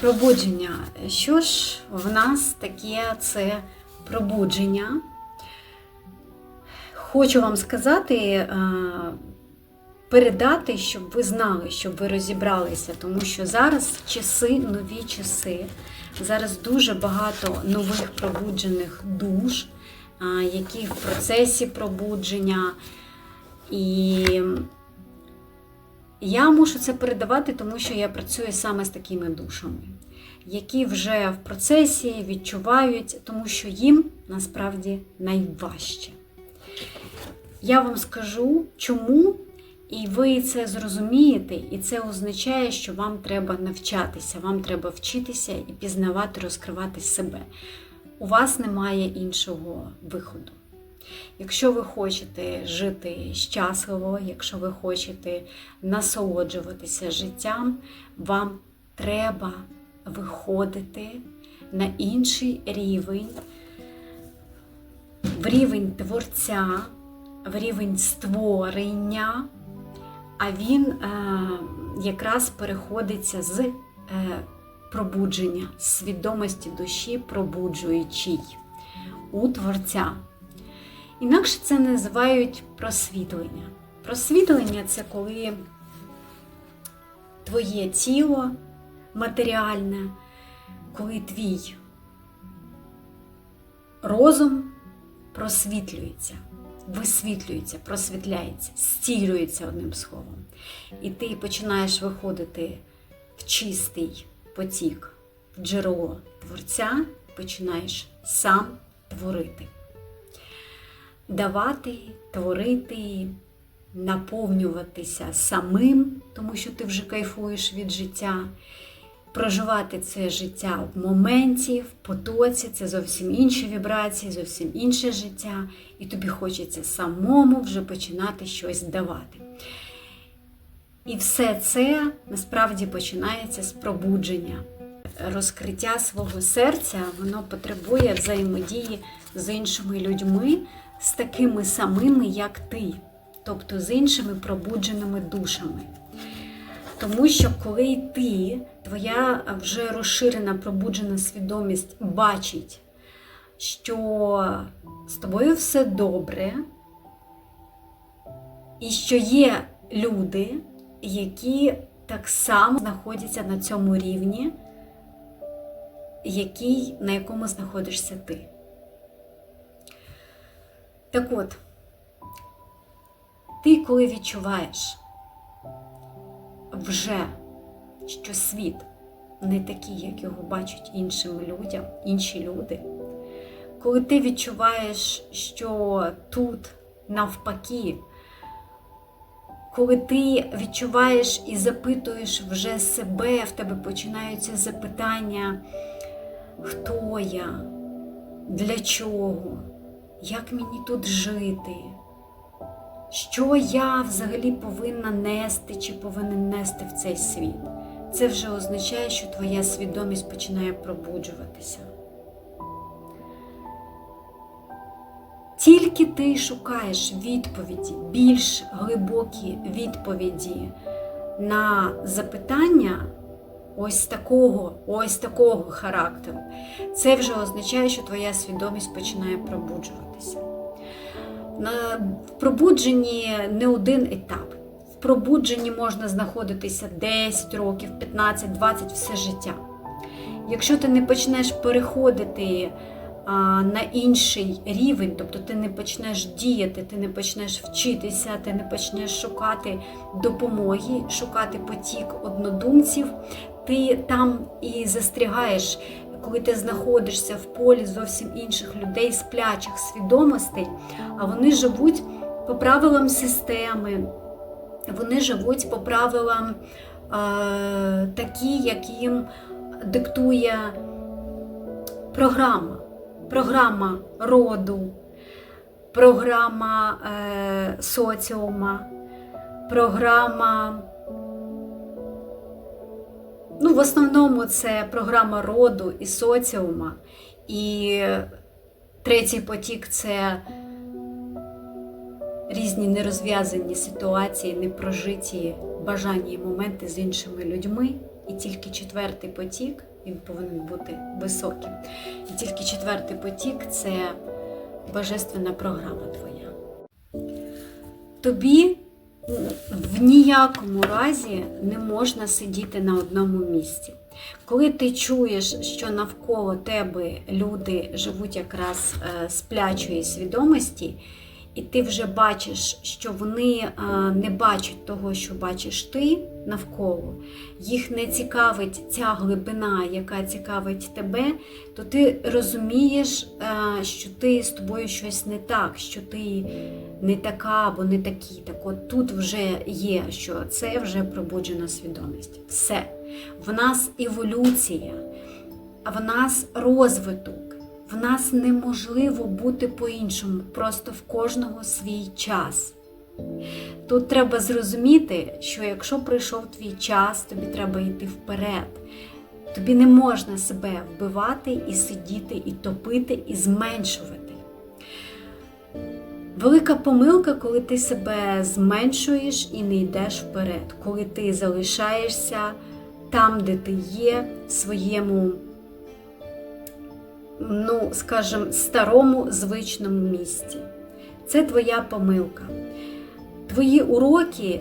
Пробудження. Що ж в нас таке це пробудження? Хочу вам сказати, е, передати, щоб ви знали, щоб ви розібралися, тому що зараз часи, нові часи. Зараз дуже багато нових пробуджених душ, які в процесі пробудження. І я мушу це передавати, тому що я працюю саме з такими душами, які вже в процесі відчувають, тому що їм насправді найважче. Я вам скажу, чому, і ви це зрозумієте, і це означає, що вам треба навчатися, вам треба вчитися і пізнавати, розкривати себе. У вас немає іншого виходу. Якщо ви хочете жити щасливо, якщо ви хочете насолоджуватися життям, вам треба виходити на інший рівень, в рівень творця, в рівень створення, а він е, якраз переходиться з е, пробудження, з свідомості душі, пробуджуючий у творця. Інакше це називають просвітлення. Просвітлення це коли твоє тіло матеріальне, коли твій розум просвітлюється, висвітлюється, просвітляється, стілюється одним словом. І ти починаєш виходити в чистий потік, в джерело творця, починаєш сам творити давати, творити, наповнюватися самим, тому що ти вже кайфуєш від життя, проживати це життя в моменті, в потоці, це зовсім інші вібрації, зовсім інше життя, і тобі хочеться самому вже починати щось давати. І все це насправді починається з пробудження. Розкриття свого серця, воно потребує взаємодії з іншими людьми, з такими самими, як ти, тобто з іншими пробудженими душами. Тому що коли ти, твоя вже розширена пробуджена свідомість бачить, що з тобою все добре, і що є люди, які так само знаходяться на цьому рівні, який, на якому знаходишся ти. Так от, ти коли відчуваєш вже, що світ не такий, як його бачать іншим людям, інші люди, коли ти відчуваєш, що тут навпаки, коли ти відчуваєш і запитуєш вже себе, в тебе починаються запитання, хто я, для чого? Як мені тут жити, що я взагалі повинна нести чи повинен нести в цей світ. Це вже означає, що твоя свідомість починає пробуджуватися. Тільки ти шукаєш відповіді, більш глибокі відповіді на запитання ось такого, ось такого характеру, це вже означає, що твоя свідомість починає пробуджуватися. В пробудженні не один етап. В пробудженні можна знаходитися 10 років, 15, 20, все життя. Якщо ти не почнеш переходити на інший рівень, тобто ти не почнеш діяти, ти не почнеш вчитися, ти не почнеш шукати допомоги, шукати потік однодумців, ти там і застрягаєш, коли ти знаходишся в полі зовсім інших людей, сплячих свідомостей, а вони живуть по правилам системи, вони живуть по правилам е, такі, як їм диктує програма, програма роду, програма е, соціума, програма. Ну, в основному це програма роду і соціума. І третій потік це різні нерозв'язані ситуації, непрожиті бажання і моменти з іншими людьми. і тільки четвертий потік, він повинен бути високим. І тільки четвертий потік це божественна програма твоя. Тобі в ніякому разі не можна сидіти на одному місці. Коли ти чуєш, що навколо тебе люди живуть якраз е, сплячої свідомості, і ти вже бачиш, що вони не бачать того, що бачиш ти навколо, їх не цікавить ця глибина, яка цікавить тебе, то ти розумієш, що ти з тобою щось не так, що ти не така або не такий. Так от тут вже є, що це вже пробуджена свідомість. Все. В нас еволюція, в нас розвиток. В нас неможливо бути по-іншому, просто в кожного свій час. Тут треба зрозуміти, що якщо прийшов твій час, тобі треба йти вперед. Тобі не можна себе вбивати і сидіти, і топити, і зменшувати. Велика помилка, коли ти себе зменшуєш і не йдеш вперед, коли ти залишаєшся там, де ти є, своєму, ну, скажімо, старому звичному місці. Це твоя помилка. Твої уроки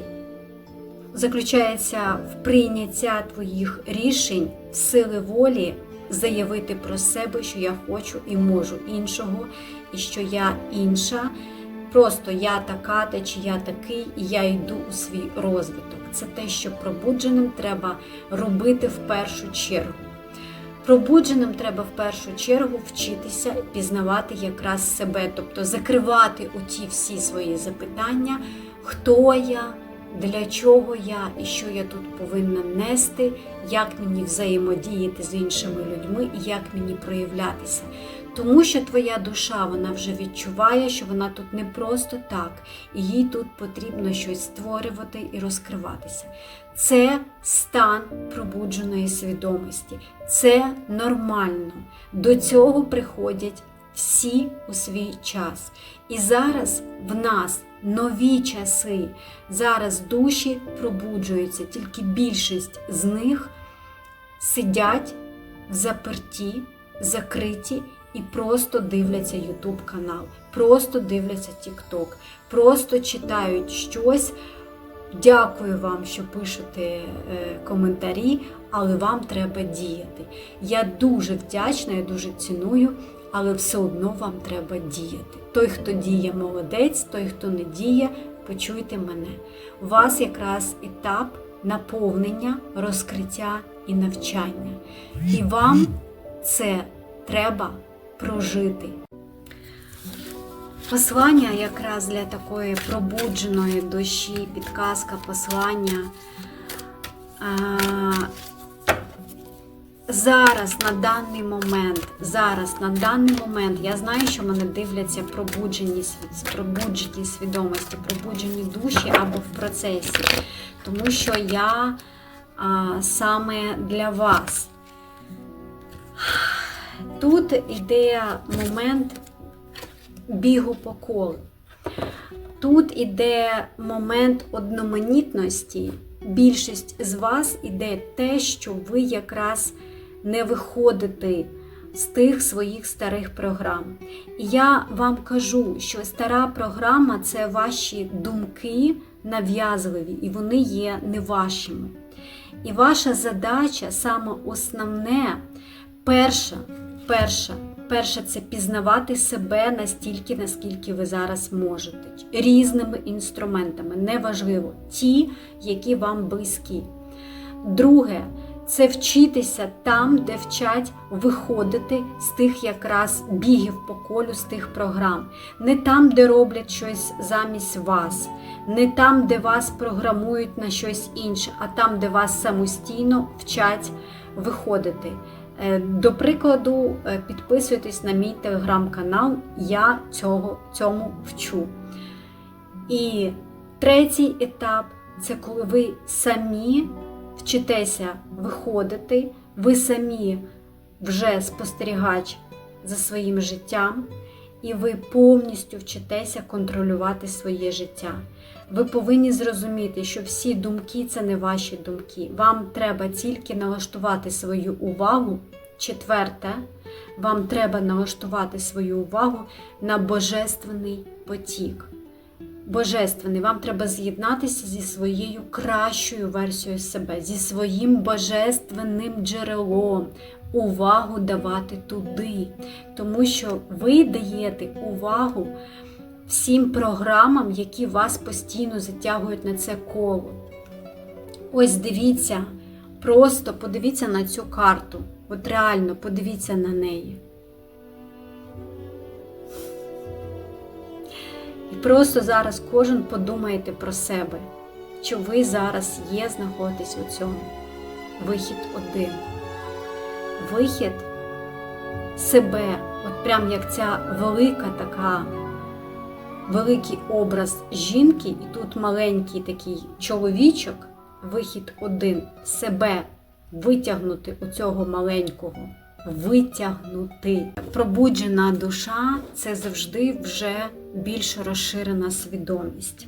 заключаються в прийняття твоїх рішень, сили волі, заявити про себе, що я хочу і можу іншого, і що я інша. Просто я така, та чи я такий, і я йду у свій розвиток. Це те, що пробудженим треба робити в першу чергу. Пробудженим треба в першу чергу вчитися пізнавати якраз себе, тобто закривати оті всі свої запитання, хто я, для чого я і що я тут повинна нести, як мені взаємодіяти з іншими людьми і як мені проявлятися. Тому що твоя душа вона вже відчуває, що вона тут не просто так, і їй тут потрібно щось створювати і розкриватися. Це стан пробудженої свідомості. Це нормально. До цього приходять всі у свій час. І зараз в нас нові часи. Зараз душі пробуджуються, тільки більшість з них сидять в заперті, закриті і просто дивляться YouTube канал, просто дивляться TikTok, просто читають щось. Дякую вам, що пишете е, коментарі, але вам треба діяти. Я дуже вдячна, я дуже ціную, але все одно вам треба діяти. Той, хто діє, молодець, той, хто не діє, почуйте мене. У вас якраз етап наповнення, розкриття і навчання. І вам це треба прожити. Послання якраз для такої пробудженої душі, підказка, послання. Зараз, на даний момент, зараз, на даний момент, я знаю, що мене дивляться пробуджені, пробуджені свідомості, пробуджені душі або в процесі. Тому що я а, саме для вас. Тут іде момент бігу по колу. Тут іде момент одноманітності. Більшість з вас іде те, що ви якраз не виходите з тих своїх старих програм. І я вам кажу, що стара програма це ваші думки нав'язливі, і вони є не вашими. І ваша задача, саме основне, перша, перша, перша це пізнавати себе настільки, наскільки ви зараз можете, різними інструментами, неважливо, ті, які вам близькі. Друге, це вчитися там, де вчать виходити з тих якраз бігів по колю, з тих програм. Не там, де роблять щось замість вас, не там, де вас програмують на щось інше, а там, де вас самостійно вчать виходити. Е, До прикладу, е, підписуйтесь на мій телеграм-канал, я цього, цьому вчу. І третій етап це коли ви самі вчитеся виходити, ви самі вже спостерігач за своїм життям, і ви повністю вчитеся контролювати своє життя. Ви повинні зрозуміти, що всі думки це не ваші думки. Вам треба тільки налаштувати свою увагу. Четверте, вам треба налаштувати свою увагу на божественний потік. Божественний, вам треба з'єднатися зі своєю кращою версією себе, зі своїм божественним джерелом, увагу давати туди. Тому що ви даєте увагу всім програмам, які вас постійно затягують на це коло. Ось дивіться, просто подивіться на цю карту. От реально подивіться на неї. Просто зараз кожен подумайте про себе, що ви зараз є, знаходитесь у цьому. Вихід один. Вихід себе, от прям як ця велика така, великий образ жінки, і тут маленький такий чоловічок, вихід один, себе витягнути у цього маленького витягнути. Пробуджена душа це завжди вже більш розширена свідомість.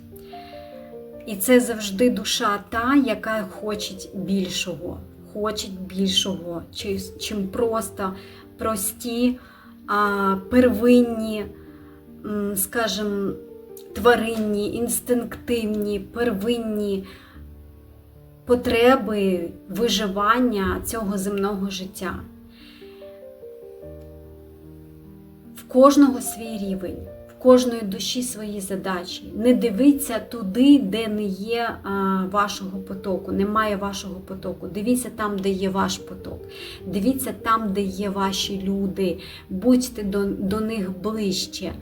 І це завжди душа та, яка хоче більшого, хоче більшого, чим просто прості, первинні, скажімо, тваринні, інстинктивні, первинні потреби виживання цього земного життя. В кожного свій рівень, кожної душі свої задачі. Не дивіться туди, де не є вашого потоку, немає вашого потоку. Дивіться там, де є ваш поток. Дивіться там, де є ваші люди. Будьте до, до них ближче.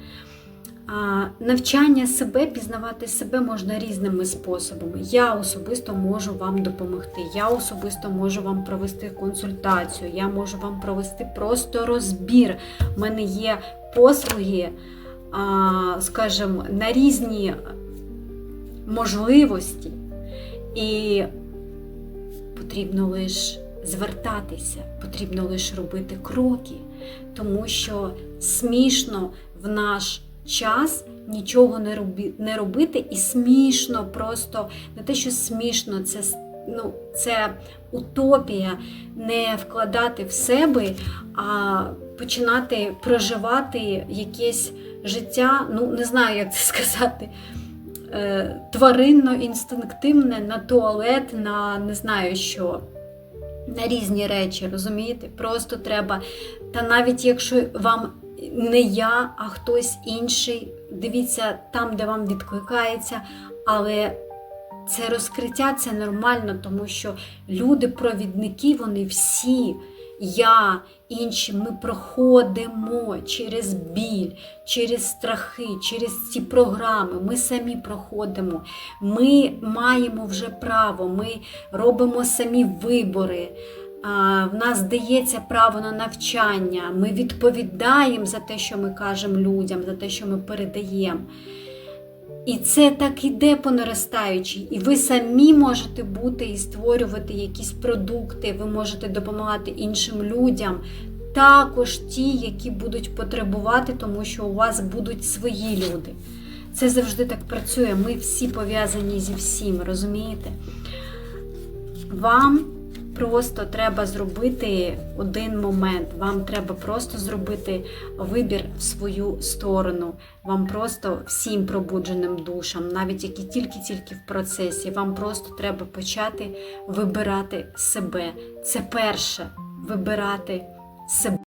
Навчання себе, пізнавати себе можна різними способами. Я особисто можу вам допомогти. Я особисто можу вам провести консультацію, я можу вам провести просто розбір. У мене є послуги, скажімо, на різні можливості, і потрібно лише звертатися, потрібно лише робити кроки, тому що смішно в наш час нічого не роби, не робити, і смішно, просто не те, що смішно, це ну, це утопія не вкладати в себе, а починати проживати якесь життя, ну не знаю, як це сказати. е, Тваринно, інстинктивне на туалет, на не знаю що, на різні речі, розумієте? Просто треба. Та навіть якщо вам не я, а хтось інший. Дивіться там, де вам відкликається, але це розкриття це нормально, тому що люди-провідники, вони всі, я, інші, ми проходимо через біль, через страхи, через ці програми. Ми самі проходимо. Ми маємо вже право, ми робимо самі вибори в нас дається право на навчання, ми відповідаємо за те, що ми кажемо людям, за те, що ми передаємо. І це так іде по наростаючій. І ви самі можете бути і створювати якісь продукти, ви можете допомагати іншим людям. Також ті, які будуть потребувати, тому що у вас будуть свої люди. Це завжди так працює. Ми всі пов'язані зі всім, розумієте? Вам просто треба зробити один момент. Вам треба просто зробити вибір в свою сторону. Вам просто всім пробудженим душам, навіть які тільки-тільки в процесі, вам просто треба почати вибирати себе. Це перше вибирати себе.